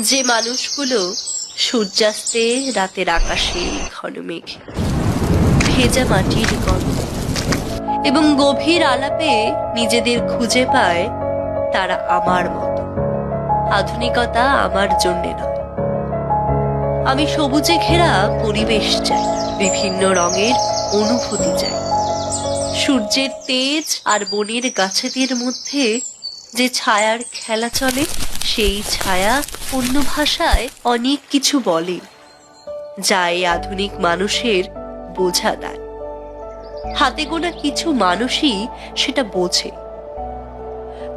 যে মানুষগুলো সূর্যাস্তে রাতের আকাশে ঘন মেঘে, ভেজা মাটির গন্ধ এবং গভীর আলাপে নিজেদের খুঁজে পায় তারা আমার মতো। আধুনিকতা আমার জন্যে নয়। আমি সবুজে ঘেরা পরিবেশ চাই, বিভিন্ন রঙের অনুভূতি চাই। সূর্যের তেজ আর বনের গাছেদের মধ্যে যে ছায়ার খেলা চলে, সেই ছায়া অন্য ভাষায় অনেক কিছু বলে, যা এই আধুনিক মানুষের বোঝা দেয়। হাতে গোনা কিছু মানুষই সেটা বোঝে।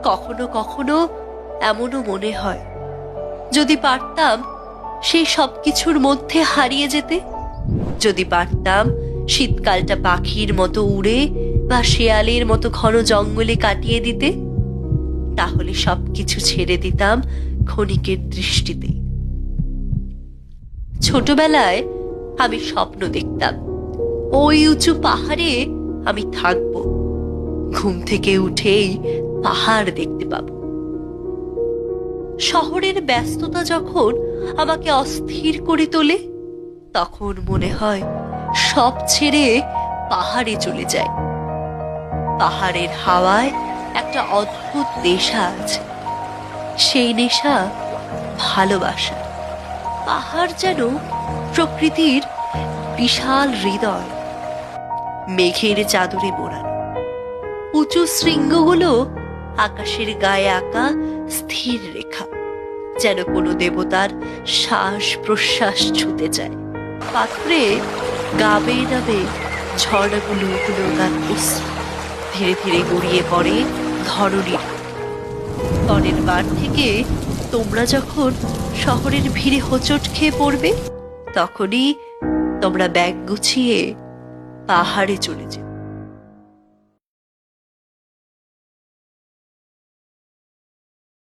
কখনো কখনো এমনও মনে হয়, যদি পারতাম সেই সব কিছুর মধ্যে হারিয়ে যেতে, যদি পারতাম শীতকালটা পাখির মতো উড়ে বা শেয়ালের মতো ঘন জঙ্গলে কাটিয়ে দিতে। তাহলে সবকিছু ছেড়ে দিতাম ক্ষণিকের দৃষ্টিতে। ছোটবেলায় আমি স্বপ্ন দেখতাম, ওই উঁচু পাহাড়ে আমি থাকব। ঘুম থেকে উঠেই পাহাড় দেখতে পাব। শহরের ব্যস্ততা যখন আমাকে অস্থির করে তোলে, তখন মনে হয় সব ছেড়ে পাহাড়ে চলে যায় পাহাড়ের হাওয়ায় একটা অদ্ভুত নেশা আছে। সেই নেশা ভালোবাসা। পাহাড় যেন প্রকৃতির বিশাল হৃদয়। মেঘের চাদরে মোড়ানো। উঁচু শৃঙ্গগুলো আকাশের গায়ে আঁকা স্থির রেখা। যেন কোনো দেবতার শ্বাস প্রশ্বাস ছুতে চায়। পাত্রে গাবে নাবে ঝর্ণাগুলো গুলো গান ধীরে ধীরে গড়িয়ে পড়ে ধরণীর পরের বার থেকে তোমরা যখন শহরের ভিড়ে হোঁচট খেয়ে পড়বে, তখনই তোমরা ব্যাগ গুছিয়ে পাহাড়ে চলে যেও